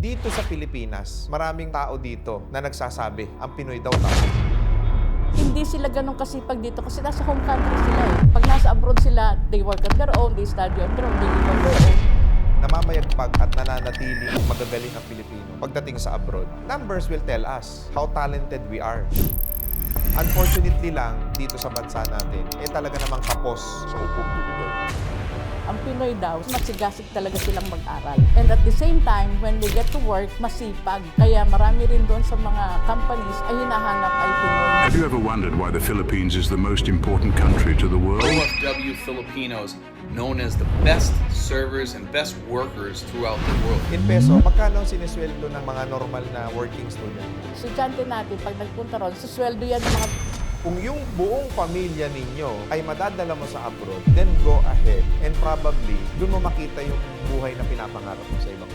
Dito sa Pilipinas, maraming tao dito na nagsasabi, ang Pinoy daw tama. Hindi sila ganun kasipag dito kasi nasa home country sila eh. Pag nasa abroad sila, they work on their own, they study on their own, they live on their own. Namamayagpag at nananatiling magagaling ang Pilipino pagdating sa abroad. Numbers will tell us how talented we are. Unfortunately lang, dito sa bansa natin, eh talaga namang kapos sa oportunidad. Ang Pinoy daw, masigasig talaga silang mag-aral. And at the same time, when they get to work, masipag. Kaya marami rin doon sa mga companies ay hinahanap ay Pinoy. Have you ever wondered why the Philippines is the most important country to the world? OFW Filipinos, known as the best servers and best workers throughout the world. In peso, magkano ang sinisweldo ng mga normal na working student? Estudyante natin, pag nagpunta ron, susweldo yan ng mga Kung yung buong pamilya ninyo ay madadala mo sa abroad, then go ahead. And probably doon mo makita yung buhay na pinapangarap mo sa ibang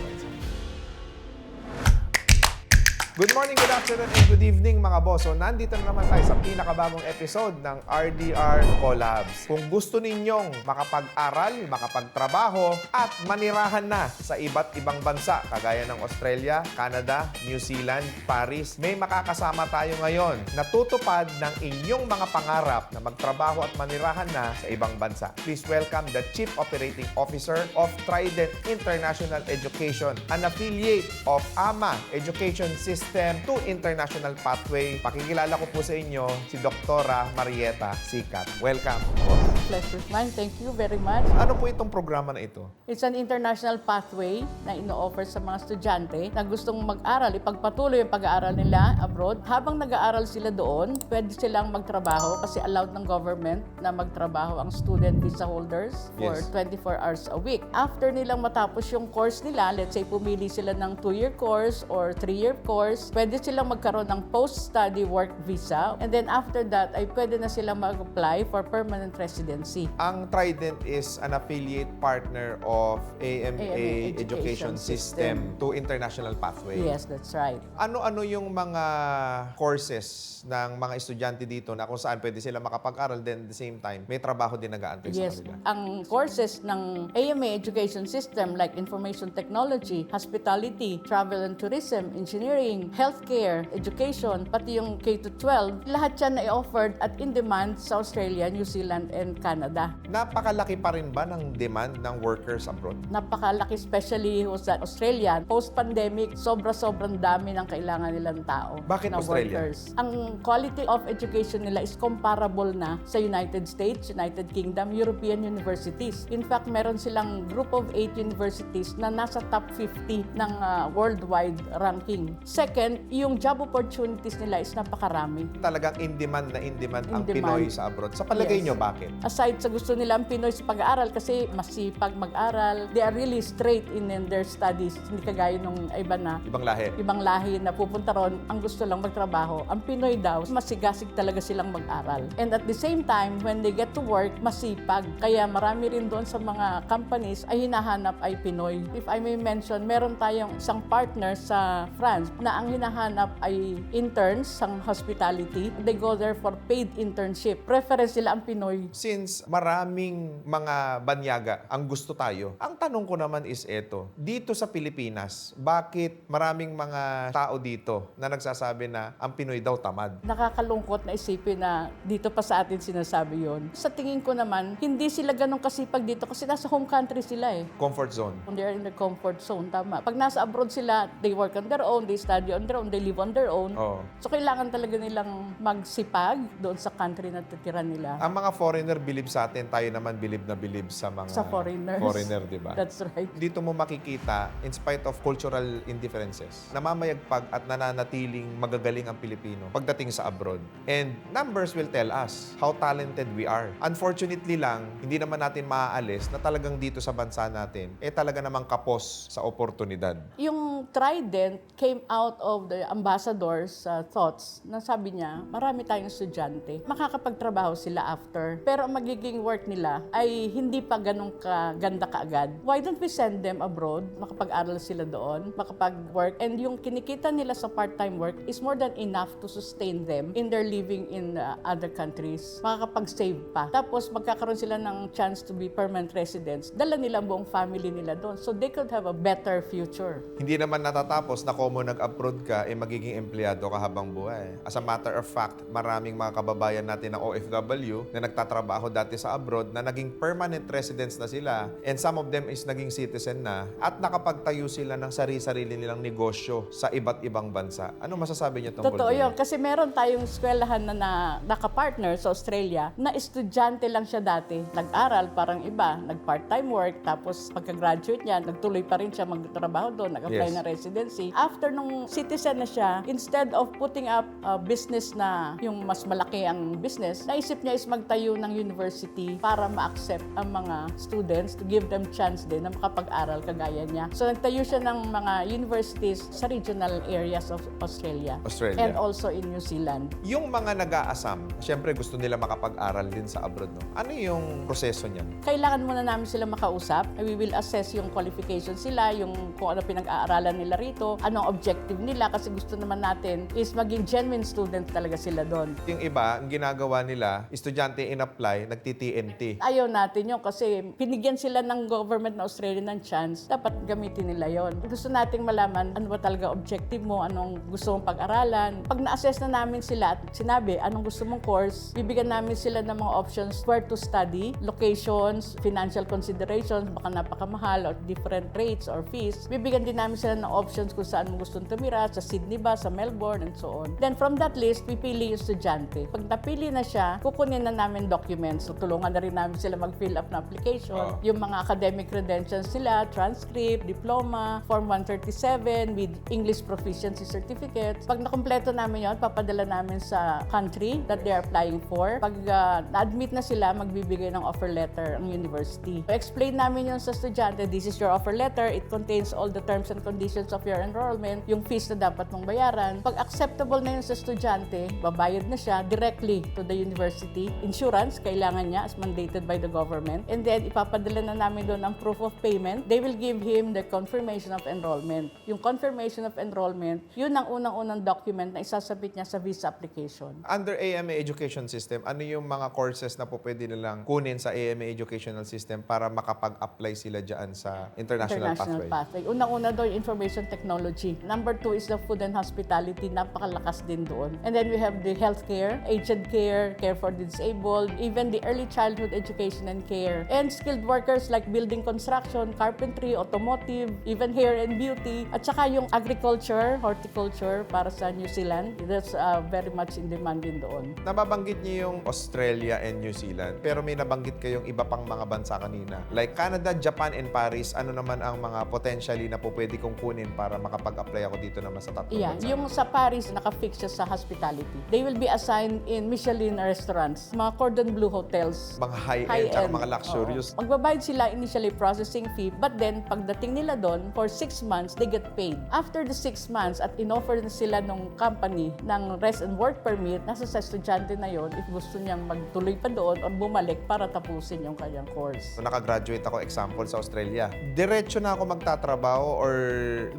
Good morning, good afternoon, and good evening mga boss. So, nandito na naman tayo sa pinakabagong episode ng RDR Collabs. Kung gusto ninyong makapag-aral, makapagtrabaho, at manirahan na sa iba't ibang bansa, kagaya ng Australia, Canada, New Zealand, Paris, may makakasama tayo ngayon na tutupad ng inyong mga pangarap na magtrabaho at manirahan na sa ibang bansa. Please welcome the Chief Operating Officer of Trident International Education, an affiliate of AMA Education System to International Pathway. Pakikilala ko po sa inyo si Doktora Marieta Sikat. Welcome. Boss. pleasure of mine. Thank you very much. Ano po itong programa na ito? It's an international pathway na ino-offer sa mga estudyante na gustong mag-aral, ipagpatuloy yung pag-aaral nila abroad. Habang nag-aaral sila doon, pwede silang magtrabaho kasi allowed ng government na magtrabaho ang student visa holders for Yes. 24 hours a week. After nilang matapos yung course nila, let's say pumili sila ng 2-year course or 3-year course, pwede silang magkaroon ng post-study work visa. And then after that, ay pwede na silang mag-apply for permanent residency. Ang Trident is an affiliate partner of AMA, AMA Education, Education System, System. to International Pathway. Yes, that's right. Ano-ano yung mga courses ng mga estudyante dito na kung saan pwede sila makapag-aral then at the same time may trabaho din nag-aantay Yes, sa kanila? ang courses ng AMA education system like information technology, hospitality, travel and tourism, engineering, healthcare, education, pati yung K-12, lahat yan ay offered at in demand sa Australia, New Zealand, and Canada. Napakalaki pa rin ba ng demand ng workers abroad? Napakalaki especially sa Australia. Post-pandemic, sobra-sobrang dami ng kailangan nilang tao. Bakit na Australia? workers. Ang quality of education nila is comparable na sa United States, United Kingdom, European universities. In fact, meron silang group of 8 universities na nasa top 50 ng ah, worldwide ranking. Second, yung job opportunities nila is napakarami. Talagang in demand na in demand ang In Pinoy demand. sa abroad. Sa palagay Yes. nyo, bakit? Aside sa gusto nila ang Pinoy sa pag-aaral kasi masipag mag-aral, they are really straight in, in their studies. Hindi kagaya nung iba na Ibang lahi. ibang lahi na pupunta ron, ang gusto lang magtrabaho. Ang Pinoy daw, masigasig talaga silang mag-aral. And at the same time, when they get to work, masipag. Kaya marami rin doon sa mga companies ay hinahanap ay Pinoy. If I may mention, meron tayong isang partner sa France na ang hinahanap ay interns sa hospitality. They go there for paid internship. Preference sila ang Pinoy. Since maraming mga banyaga ang gusto tayo, ang tanong ko naman is eto, dito sa Pilipinas, bakit maraming mga tao dito na nagsasabi na ang Pinoy daw tamad? Nakakalungkot na isipin na dito pa sa atin sinasabi yon. Sa tingin ko naman, hindi sila ganun kasipag dito kasi nasa home country sila eh. Comfort zone. They're in their comfort zone, tama. Pag nasa abroad sila, they work on their own, they study on their own, they live on their own. Oo. So kailangan talaga nilang magsipag doon sa country na titira nila. Ang mga foreigner believe sa atin, tayo naman believe na believe sa mga Sa foreigners. foreigner, di ba? That's right. Dito mo makikita, in spite of cultural indifferences, namamayagpag at nananatiling magagaling ang Pilipino pagdating sa abroad. And numbers will tell us how talented we are. Unfortunately lang, hindi naman natin maaalis na talagang dito sa bansa natin, eh talaga namang kapos sa oportunidad. Yung Trident came out of the ambassador's uh, thoughts na sabi niya, marami tayong estudyante. Makakapagtrabaho sila after. Pero ang magiging work nila ay hindi pa ganun kaganda kaagad, why don't we send them abroad? Makapag-aral sila doon, makapag-work. And yung kinikita nila sa part-time work is more than enough to sustain them in their living in uh, other countries. Makakapag-save pa. Tapos magkakaroon sila ng chance to be permanent residents. Dala nila ang buong family nila doon. So they could have a better future. Hindi naman natatapos na kung mo nag-abroad ka, eh magiging empleyado ka habang buhay. As a matter of fact, maraming mga kababayan natin na OFW na nagtatrabaho dati sa abroad na naging permanent residents na sila and some of them is naging citizen na at nakapagtayo sila ng sarili-sarili nilang negosyo sa iba't ibang bansa. Ano masasabi niyo tungkol Totoo yun. Kasi meron tayong eskwelahan na, na nakapartner sa Australia na estudyante lang siya dati. Nag-aral, parang iba. Nag-part-time work. Tapos pagka-graduate niya, nagtuloy pa rin siya magtrabaho doon. Nag-apply Yes. na residency. After nung citizen na siya, instead of putting up a business na yung mas malaki ang business, naisip niya is magtayo ng university para ma-accept ang mga students to give them chance din na makapag-aral kagaya niya. So nagtayo siya ng mga universities sa regional areas of Australia. Australia. And also in New Zealand. Yung mga nag-aasam, syempre gusto nila makapag-aral din sa abroad. No? Ano yung proseso niyan? Kailangan muna namin sila makausap. We will assess yung qualifications sila, yung kung ano pinag-aaralan nila rito, anong objective nila kasi gusto naman natin is maging genuine student talaga sila doon. Yung iba, ang ginagawa nila, estudyante in-apply, nagti-TNT. Ayaw natin yun kasi pinigyan sila ng government na Australia ng chance, dapat gamitin nila yon. Gusto nating malaman ano ba talaga objective mo, anong gusto mong pag-aralan. Pag na-assess na namin sila at sinabi anong gusto mong course, bibigyan namin sila ng mga options where to study, locations, financial considerations, baka napakamahal or different rates or fees. Bibigyan din namin sila ng options kung saan mo gustong tumira, sa Sydney ba, sa Melbourne, and so on. Then from that list, pipili yung estudyante. Pag napili na siya, kukunin na namin documents. So tulungan na rin namin sila mag-fill up na application. Oo. Yung mga academic credentials sila, transcript, diploma, Form 137 with English proficiency certificates. Pag nakompleto namin yon, papadala namin sa country that they are applying for. Pag uh, na-admit na sila, magbibigay ng offer letter ang university. Explain namin yun sa estudyante, this is your offer letter. It contains all the terms and conditions of your enrollment, yung fees na dapat mong bayaran. Pag acceptable na yun sa estudyante, babayad na siya directly to the university. Insurance, kailangan niya as mandated by the government. And then, ipapadala na namin doon ang proof of payment. They will give him the confirmation of enrollment. Yung confirmation of enrollment, yun ang unang-unang document na isasabit niya sa visa application. Under AMA Education System, ano yung mga courses na po pwede nilang kunin sa AMA Educational System para makapag-apply sila dyan sa international, pathway? pathway. Unang-una doon, information technology. Number two is the food and hospitality. Napakalakas din doon. And then we have the healthcare, aged care, care for the disabled, even the early childhood education and care. And skilled workers like building construction, carpentry, automotive, even hair and beauty. At saka yung agriculture, horticulture para sa New Zealand. That's uh, very much in demand din doon. Nababanggit niyo yung Australia and New Zealand, pero may nabanggit kayong iba pang mga bansa kanina. Like Canada, Japan, and Paris, ano naman ang mga potentially na po pwede kong kunin para makapag-apply ako dito naman sa tatlong Yeah, bansa? yung sa Paris, nakafix siya sa hospitality. They will be assigned in Michelin restaurants, mga cordon bleu hotels. Mga high-end, tsaka mga luxurious. Oo. Magbabayad sila initially processing fee, but then pagdating nila doon, for six months, they get paid. After the six months, at in-offer na sila nung company ng rest and work permit, nasa sa estudyante na yon if gusto niyang magtuloy pa doon or bumalik para tapusin yung kanyang course. So, nakagraduate ako, example, sa Australia. Diretso na ako magtatrabaho or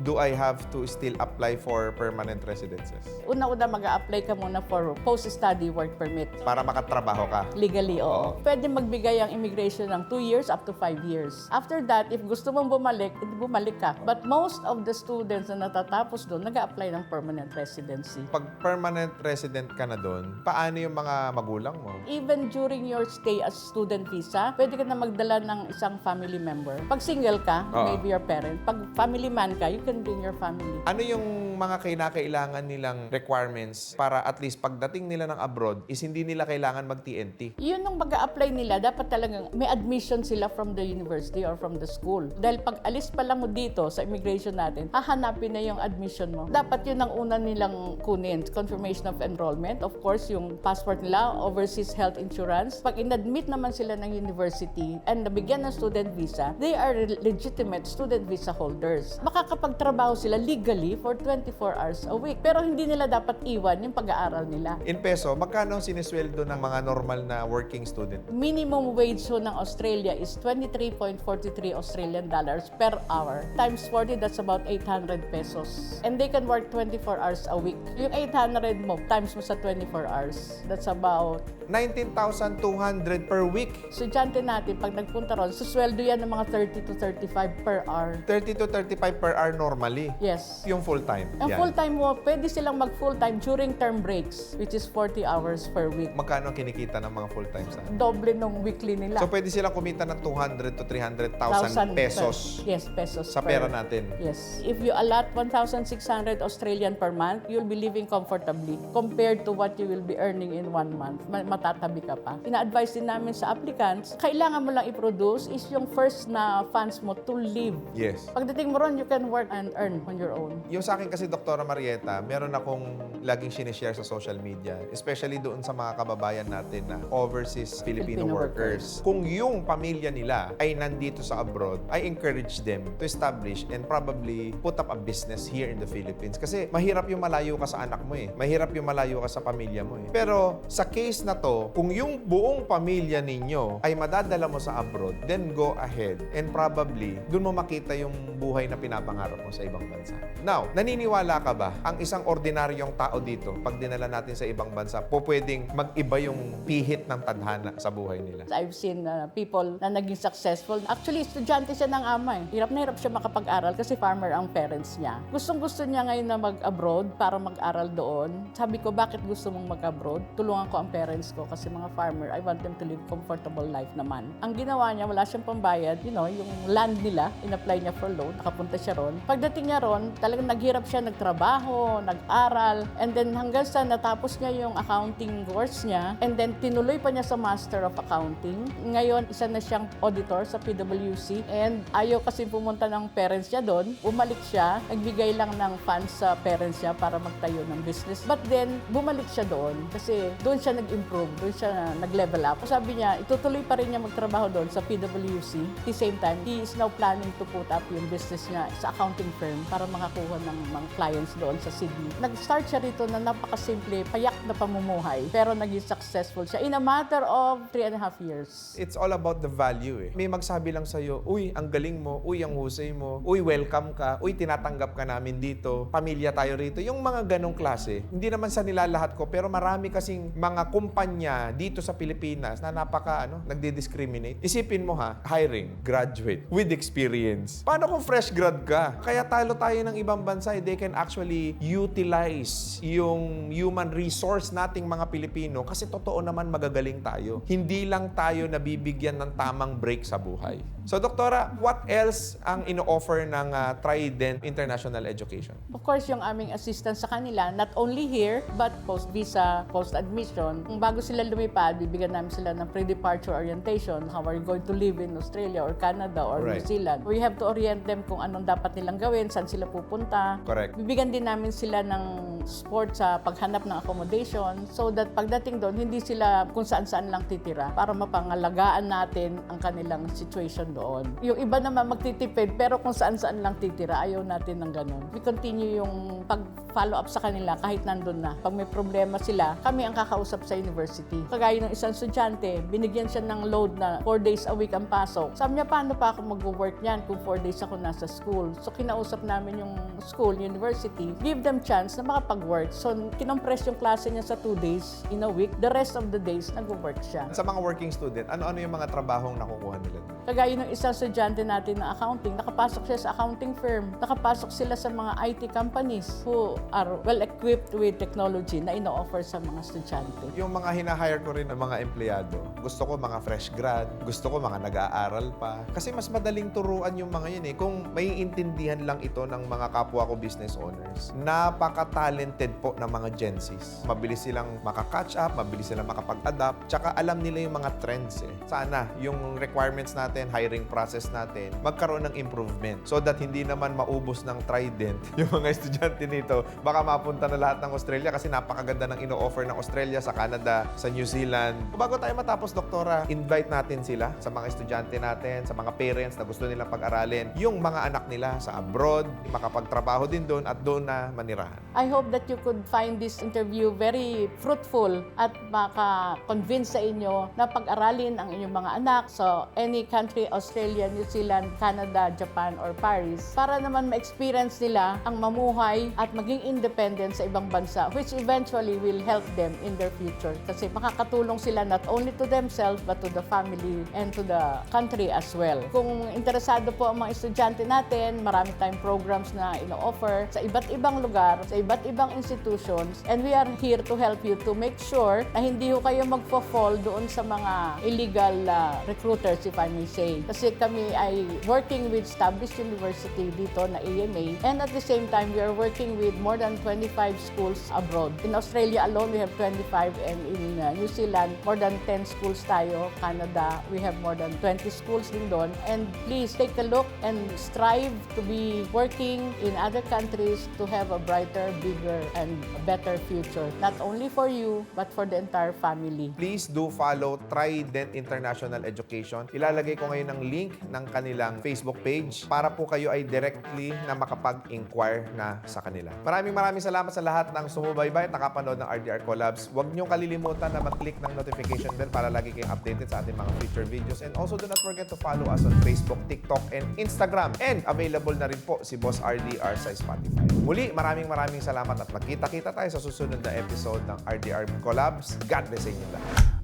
do I have to still apply for permanent residences? Una-una mag apply ka muna for post-study work permit. Para makatrabaho ka. Legally, oo. Oo. Pwede magbigay ang immigration ng 2 years up to 5 years. After that, if gusto mong bumalik, edi bumalik ka. But most of the students na natatapos doon, nag apply ng permanent residency. Pag permanent resident ka na doon, paano yung mga magulang mo? Even during your stay as student visa, pwede ka na magdala ng isang family member. Pag single ka, Oo. maybe your parent. Pag family man ka, you can bring your family. Ano yung mga kinakailangan nilang requirements para at least pagdating nila ng abroad is hindi nila kailangan mag-TNT? Yun nung mag apply nila, dapat talagang may admission sila from the university or from the school. Dahil pag alis pa lang mo dito sa immigration natin, hahanapin na yung admission mo. Dapat yun ang una nilang kunin. Confirmation of enrollment. Of course, yung passport nila, overseas health insurance. Pag inadmit naman sila ng university and nabigyan ng student visa, they are legitimate student visa holders. Makakapagtrabaho sila legally for 24 hours a week. Pero hindi nila dapat iwan yung pag-aaral nila. In peso, magkano ang sinisweldo ng mga normal na working working student? Minimum wage ho ng Australia is 23.43 Australian dollars per hour. Times 40, that's about 800 pesos. And they can work 24 hours a week. Yung 800 mo, times mo sa 24 hours, that's about 19,200 per week. Estudyante natin, pag nagpunta ron, susweldo yan ng mga 30 to 35 per hour. 30 to 35 per hour normally. Yes. Yung full-time. Ang full-time mo, pwede silang mag-full-time during term breaks, which is 40 hours per week. Magkano ang kinikita ng mga full-time sa? Doble nung weekly nila. So pwede silang kumita ng 200 to 300,000 1,000 pesos per- yes, pesos. sa per- pera natin. Yes. If you allot 1,600 Australian per month, you'll be living comfortably compared to what you will be earning in one month. Ma- matatabi ka pa. Ina-advise din namin sa applicants, kailangan mo lang i-produce is yung first na funds mo to live. Yes. Pagdating mo ron, you can work and earn on your own. Yung sa akin kasi, Doktora Marieta, meron akong laging sinishare sa social media, especially doon sa mga kababayan natin na overseas Filipino, Filipino workers. Kung yung pamilya nila ay nandito sa abroad, I encourage them to establish and probably put up a business here in the Philippines. Kasi mahirap yung malayo ka sa anak mo eh. Mahirap yung malayo ka sa pamilya mo eh. Pero sa case na to, kung yung buong pamilya ninyo ay madadala mo sa abroad, then go ahead and probably doon mo makita yung buhay na pinapangarap mo sa ibang bansa. Now, naniniwala ka ba ang isang ordinaryong tao dito, pag dinala natin sa ibang bansa, po pwedeng mag-iba yung pihit ng tadhana sa buhay nila? I've seen uh, people na naging successful. Actually, estudyante siya ng ama eh. Hirap na hirap siya makapag-aral kasi farmer ang parents niya. Gustong gusto niya ngayon na mag-abroad para mag-aral doon. Sabi ko, bakit gusto mong mag-abroad? Tulungan ko ang parents ko kasi mga farmer, I want them to live comfortable life naman. Ang ginawa niya, wala siyang pambayad. You know, yung land nila, in-apply niya for loan, nakapunta siya ron. Pagdating niya ron, talagang naghirap siya, nagtrabaho, nag-aral, and then hanggang sa natapos niya yung accounting course niya, and then tinuloy pa niya sa Master of Accounting. Ngayon, isa na siyang auditor sa PwC, and ayaw kasi pumunta ng parents niya doon. Bumalik siya, nagbigay lang ng funds sa parents niya para magtayo ng business. But then, bumalik siya doon kasi doon siya nag-improve, doon siya nag-level up. Sabi niya, itutuloy pa rin niya magtrabaho doon sa PwC. At the same time, he is now planning to put up yung business niya sa accounting firm para makakuha ng mga clients doon sa Sydney. Nag-start siya rito na napakasimple, payak na pamumuhay, pero naging successful siya in a matter of three and a half years. It's all about the value eh. May magsabi lang sa'yo, uy, ang galing mo, uy, ang husay mo, uy, welcome ka, uy, tinatanggap ka namin dito, pamilya tayo rito. Yung mga ganong klase, hindi naman sa nilalahat ko, pero marami kasing mga kumpanya dito sa Pilipinas na napaka, ano, nagdi-discriminate. Isipin mo ha, hiring, graduate, with experience. Paano kung fresh grad ka? Kaya talo tayo ng ibang bansa, eh, they can actually utilize yung human resource nating mga Pilipino kasi totoo naman magagaling tayo. Hindi lang tayo nabibigyan ng tamang break sa buhay. So, Doktora, what else ang ino-offer ng ah, Trident International Education? Of course, yung aming assistance sa kanila, not only here, but post-visa, post-admission. Kung bago sila lumipad, bibigyan namin sila ng pre-departure orientation. How are you going to live in Australia or Canada or Right. New Zealand? We have to orient them kung anong dapat nilang gawin, saan sila pupunta. Correct. Bibigyan din namin sila ng support sa paghanap ng accommodation so that pagdating doon, hindi sila kung saan-saan lang titira para mapangalagaan natin ang kanilang situation doon. Yung iba naman magtitipid pero kung saan-saan lang titira, ayaw natin ng ganun. We continue yung pag-follow up sa kanila kahit nandun na. Pag may problema sila, kami ang kakausap sa university. Kagaya ng isang estudyante, binigyan siya ng load na 4 days a week ang pasok. Sabi niya, paano pa ako mag-work niyan kung 4 days ako nasa school? So kinausap namin yung school, university, give them chance na makapag-work. So kinompress yung klase niya sa 2 days in a week. The rest of the days, nag-work siya. Sa mga working student, ano-ano yung mga trabahong nakukuha nila? Kagaya ng isang estudyante natin na accounting, nakapasok siya sa accounting firm. Nakapasok sila sa mga IT companies who are well-equipped with technology na ino-offer sa mga estudyante. Yung mga hinahire ko rin ng mga empleyado, gusto ko mga fresh grad, gusto ko mga nag-aaral pa. Kasi mas madaling turuan yung mga yun eh. Kung may intindihan lang ito ng mga kapwa ko business owners, napaka-talented po ng mga Gen Zs. Mabilis silang makaka-catch up, mabilis silang makapag-adapt, tsaka alam nila yung mga trends eh. Sana yung requirements natin, hiring process natin, magkaroon ng improvement so that hindi naman maubos ng Trident yung mga estudyante nito. Baka mapunta na lahat ng Australia kasi napakaganda ng ino-offer ng Australia sa Canada, sa New Zealand. Bago tayo matapos, Doktora, invite natin sila sa mga estudyante natin, sa mga parents na gusto nilang pag-aralin, yung mga anak nila sa abroad, makapagtrabaho din doon at doon na manirahan. I hope that you could find this interview very fruitful at maka-convince sa inyo na pag-aralin ang inyong mga anak sa any country, Australia, New Zealand, Canada, Japan, or Paris para naman ma-experience nila ang mamuhay at maging independent sa ibang bansa which eventually will help them in their future kasi makakatulong sila not only to themselves but to the family and to the country as well. Kung interesado po ang mga estudyante natin, marami tayong programs na ino-offer sa iba't ibang lugar, sa iba't ibang institutions and we are here to help you to make sure na hindi ho kayo magfo-fall doon sa mga illegal uh, recruiters if I may say. Kasi kami ay working with established university dito na EMA and at the same time we are working with more than 25 schools abroad. In Australia alone we have 25 and in uh, New Zealand more than 10 schools tayo. Canada we have more than 20 schools din doon. And please take a look and strive to be working in other countries to have a brighter, bigger, and a better future. Not only for you, but for the entire family. Please do follow Trident International Education. Ilalagay ko ngayon ang link ng kanilang Facebook page para po kayo ay directly na makapag-inquire na sa kanila. Maraming maraming salamat sa lahat ng sumubaybay at nakapanood ng RDR Collabs. Huwag niyong kalilimutan na mag-click ng notification bell para lagi kayong updated sa ating mga future videos. And also do not forget to follow us on Facebook, TikTok, and Instagram. And available na rin po si Boss RDR sa Spotify. Muli, maraming maraming salamat at magkita-kita tayo sa susunod na episode ng RDR Collabs. God bless sa inyo lahat.